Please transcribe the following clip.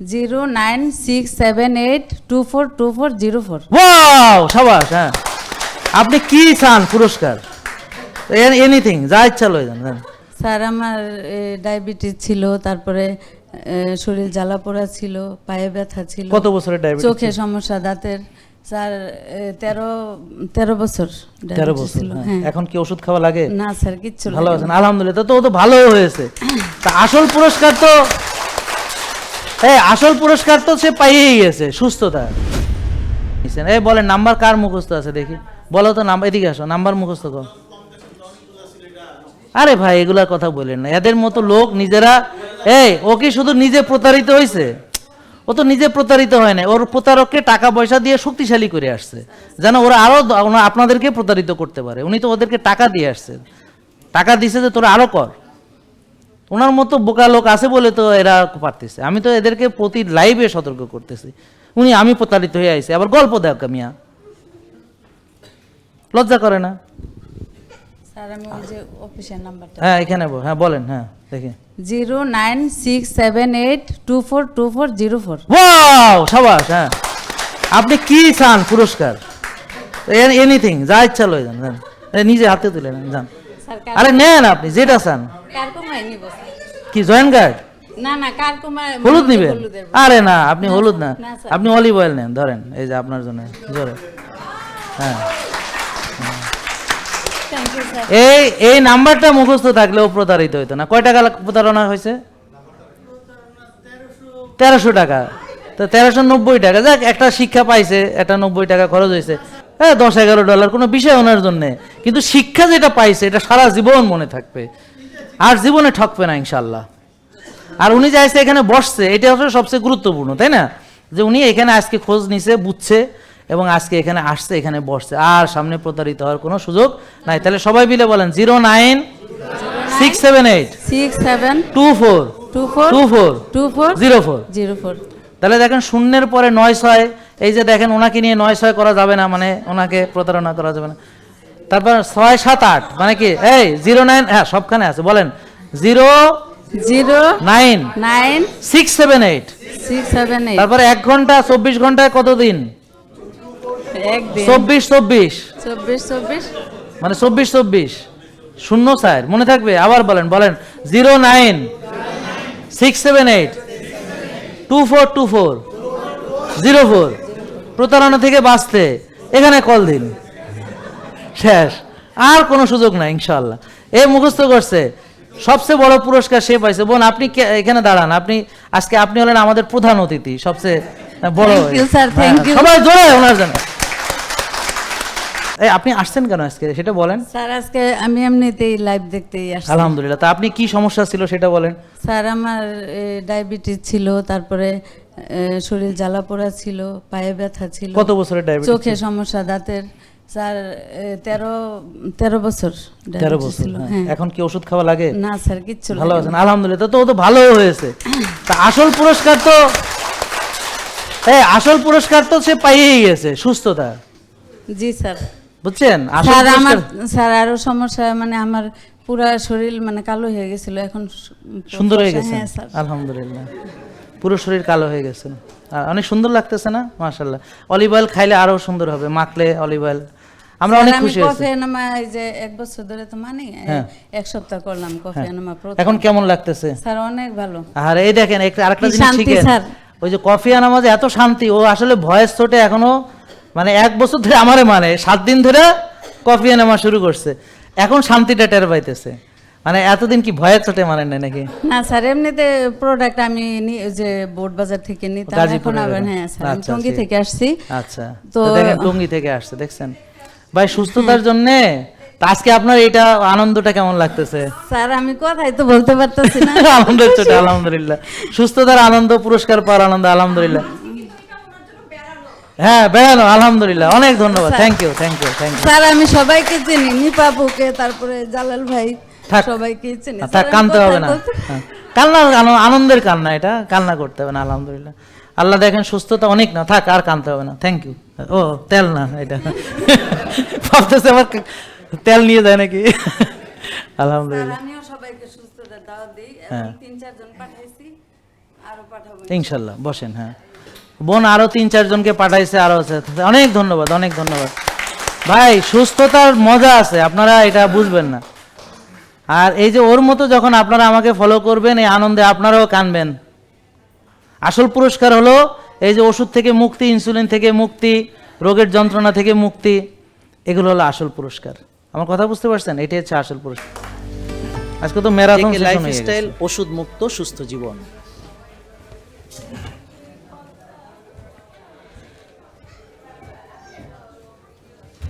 Zero nine six seven eight two four two four zero four. Wow সাবাস হ্যাঁ। আপনি কি চান পুরস্কার? এনিথিং যা ইচ্ছা লয়ে যান হ্যাঁ। স্যার আমার ডায়াবেটিস ছিল তারপরে শরীর জ্বালা পোড়া ছিল পায়ে ব্যথা ছিল কত বছরের ডায়াবেটিস চোখে সমস্যা দাঁতের। স্যার তেরো তেরো বছর তেরো বছর হ্যাঁ। হ্যাঁ। এখন কি ওষুধ খাওয়া লাগে? না স্যার কিচ্ছু ভালো আছেন আলহামদুলিল্লাহ তো তো ভালো হয়েছে। তা আসল পুরস্কার তো আসল পুরস্কার তো সে পাইয়েই গেছে, সুস্থতা। এই বলেন, নাম্বার কার মুখস্থ আছে দেখি। বলো তো নাম্বার এদিকে আসো, নাম্বার মুখস্থ কর। আরে ভাই এগুলার কথা বলেন না। এদের মতো লোক নিজেরা এই ও কি শুধু নিজে প্রতারিত হয়েছে ও তো নিজে প্রতারিত হয় না ওর প্রতারককে টাকা পয়সা দিয়ে শক্তিশালী করে আসছে। যেন ওরা আরও আপনাদেরকে প্রতারিত করতে পারে। উনি তো ওদেরকে টাকা দিয়ে আসছে টাকা দিছে যে তোরা আরও কর। ওনার মতো বোকা লোক আছে বলে তো এরা পারতেছে। আমি তো এদেরকে প্রতি লাইভে সতর্ক করতেছি। উনি আমি প্রতারিত হয়ে আইছে। আবার গল্প দেখ মিয়া। লজ্জা করে না? হ্যাঁ এখানে হ্যাঁ বলেন হ্যাঁ দেখি। Zero nine six seven eight two four two four zero four. Wow সাবাস হ্যাঁ। আপনি কি চান পুরস্কার? এনিথিং যা ইচ্ছা লয়ে যান নিজে হাতে তুলে নেন যান। আরে নেন আপনি যেটা চান? কি জয়েন্ট গার্ড না না হলুদ নিবেন? আরে না আপনি হলুদ না। আপনি অলিভ অয়েল নেন ধরেন এই যে আপনার জন্য জোরে। হ্যাঁ। এই এই নাম্বারটা মুখস্থ থাকলেও প্রতারিত হইতো না। কয় টাকা প্রতারণা হয়েছে? তেরোশো টাকা। তো তেরোশো নব্বই টাকা। যাক একটা শিক্ষা পাইছে একটা নব্বই টাকা খরচ হয়েছে হ্যাঁ দশ এগারো ডলার কোনো বিষয় ওনার জন্য। কিন্তু শিক্ষা যেটা পাইছে এটা সারা জীবন মনে থাকবে। আর জীবনে ঠকবে না ইনশাল্লাহ আর উনি যাইছে এখানে বসছে এটা হচ্ছে সবচেয়ে গুরুত্বপূর্ণ তাই না? যে উনি এখানে আজকে খোঁজ নিছে বুঝছে এবং আজকে এখানে আসছে এখানে বসছে। আর সামনে প্রতারিত হওয়ার কোনো সুযোগ নাই। তাহলে সবাই মিলে বলেন zero nine six seven eight six seven two four two four two four two four zero four. Zero four. তাহলে দেখেন শূন্যের পরে নয় ছয় এই যে দেখেন ওনাকে নিয়ে নয় ছয় করা যাবে না মানে ওনাকে প্রতারণা করা যাবে না। তারপর ছয় সাত আট মানে কি? এই জিরো নাইন হ্যাঁ সবখানে আছে বলেন। Zero zero nine. Nine six seven eight. Six seven eight. তারপরে এক ঘণ্টা চব্বিশ ঘন্টায় কত দিন? একদিন চব্বিশ চব্বিশ। চব্বিশ চব্বিশ। মানে চব্বিশ চব্বিশ। শূন্য স্যার মনে থাকবে? আবার বলেন বলেন। Zero nine six seven eight two four two four zero four. প্রতারণা থেকে বাঁচতে এখানে কল দিন। শেষ। আর কোনো সুযোগ নাই ইনশাল্লাহ এ মুখস্থ করছে সবচেয়ে বড় পুরস্কার সে পাইছে। বোন আপনি এখানে দাঁড়ান। আপনি আজকে আপনি হলেন আমাদের প্রধান অতিথি সবচেয়ে বড় হ্যাঁ. সবাই জোরে ওনার জন্য। এই আপনি আসছেন কেন আজকে? সেটা বলেন। স্যার আজকে আমি এমনিতেই লাইভ দেখতেই আসছি। আলহামদুলিল্লাহ। তা আপনি কি সমস্যা ছিল সেটা বলেন। স্যার আমার ডায়াবেটিস ছিল তারপরে শরীর জ্বালা পোড়া ছিল পায়ে ব্যথা ছিল কত বছরের ডায়াবেটিস চোখে সমস্যা দাঁতের স্যার তেরো তেরো বছর তেরো বছর হ্যাঁ। হ্যাঁ। এখন কি ওষুধ খাওয়া লাগে? না স্যার কিচ্ছু ভালো আছেন? আলহামদুলিল্লাহ তো তো ভালো হয়েছে। তা আসল পুরস্কার তো এই আসল পুরস্কার তো সে পাইয়েই গেছে সুস্থতা। জি স্যার। বুঝছেন? স্যার আমার স্যার আরও সমস্যা মানে আমার পুরা শরীর মানে কালো হয়ে গেছিল এখন সুন্দর হয়ে গেছে। হ্যাঁ আলহামদুলিল্লাহ। পুরো শরীর কালো হয়ে গেছে। আর অনেক সুন্দর লাগতেছে না? মাশাল্লাহ অলিভ অয়েল খাইলে আরও সুন্দর হবে মাখলে অলিভ অয়েল আমরা অনেক খুশি এই যে এক বছর ধরে তো মানে হ্যাঁ। এক সপ্তাহ করলাম কফি এখন কেমন লাগতেছে? স্যার অনেক ভালো। আর এই দেখেন একটা আরেকটা জিনিস শিখেন। ওই যে কফি এত শান্তি ও আসলে ভয়েস ছোটে এখনও মানে এক বছর ধরে আমারে মানে সাত দিন ধরে কফি আনামা শুরু করছে। এখন শান্তিটা টের পাইতেছে। মানে এতদিন কি ভয়ের চোটে মানেন নাই নাকি? না স্যার এমনিতে প্রোডাক্ট আমি নি- যে বোর্ড বাজার থেকে নিতাম এখন আবার হ্যাঁ স্যার আমি আচ্ছা, টঙ্গী আচ্ছা। থেকে আসছি। আচ্ছা তো দেখেন টঙ্গি থেকে আসছে দেখছেন? ভাই সুস্থতার জন্য আজকে আপনার এটা আনন্দটা কেমন লাগতেছে? স্যার আমি কথাই তো বলতে পারতেছি না। আনন্দের চোটে আলহামদুলিল্লাহ। সুস্থতার আনন্দ পুরস্কার পাওয়ার আনন্দ আলহামদুলিল্লাহ। হ্যাঁ বেড়ানো আলহামদুলিল্লাহ। অনেক ধন্যবাদ। Thank you thank you thank you sir আমি সবাইকে চিনি নিপাপুকে তারপরে জালাল ভাই। সবাইকে থাক কানতে হবে না। হ্যাঁ। আনন্দের কান্না এটা। কান্না করতে হবে না আলহামদুলিল্লাহ। আল্লাহ দেখেন সুস্থতা অনেক না। থাক আর কানতে হবে না। থ্যাংক ইউ ও তেল না এটা। ভাবতেছে আমার তেল নিয়ে যায় নাকি? আলহামদুলিল্লাহ। আমিও সবাইকে সুস্থতার দাওয়াত দিই। হ্যাঁ। তিন চারজন পাঠাইছি। আর ইনশাল্লাহ বসেন হ্যাঁ। বোন আরও তিন চারজনকে পাঠাইছে আরও আছে। অনেক ধন্যবাদ অনেক ধন্যবাদ। ভাই সুস্থতার মজা আছে। আপনারা এটা বুঝবেন না। আর এই যে ওর মতো যখন আপনারা আমাকে ফলো করবেন এই আনন্দে আপনারাও কানবেন। আসল পুরস্কার হলো এই যে ওষুধ থেকে মুক্তি ইনসুলিন থেকে মুক্তি রোগের যন্ত্রণা থেকে মুক্তি এগুলো হলো আসল পুরস্কার। আমার কথা বুঝতে পারছেন? এটাই হচ্ছে আসল পুরস্কার। আজকে তো ম্যারাথন লাইফস্টাইল লাইফ স্টাইল ওষুধ মুক্ত সুস্থ জীবন।